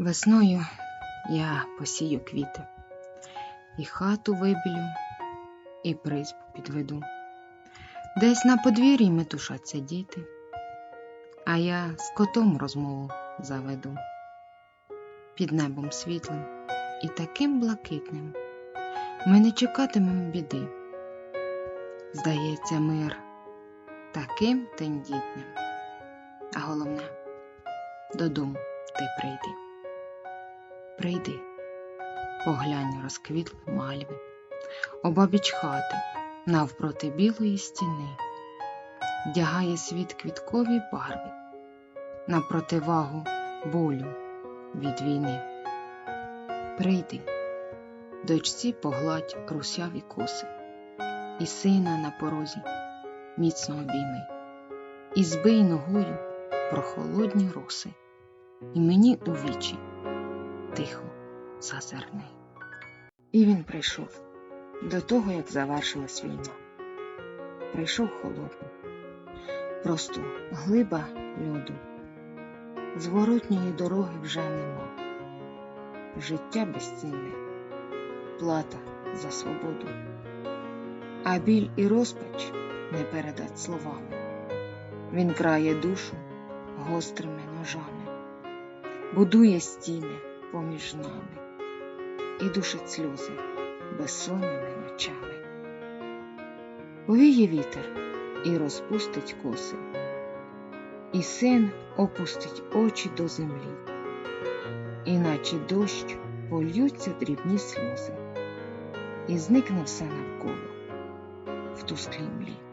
Весною я посію квіти, і хату вибілю, і призбу підведу. Десь на подвір'ї метушаться діти, а я з котом розмову заведу. Під небом світлим і таким блакитним ми не чекатимем біди. Здається, мир таким тендітним, а головне, додому ти прийди. Прийди, поглянь розквітлу мальви, обабіч хати, навпроти білої стіни, вдягає світ квіткові барви на противагу болю від війни. Прийди, дочці погладь русяві коси, і сина на порозі міцно обійми, і збий ногою прохолодні роси, і мені у вічі тихо зазирни. І він прийшов до того, як завершилась війна. Прийшов холодний, просто глиба льоду. Зворотньої дороги вже нема. Життя безцінне, плата за свободу. А біль і розпач не передать словами. Він крає душу гострими ножами, будує стіни поміж нами і душить сльози безсонними ночами. Повіє вітер і розпустить коси, і син опустить очі до землі, іначе дощ польються дрібні сльози, і зникне все навколо в тусклій млі.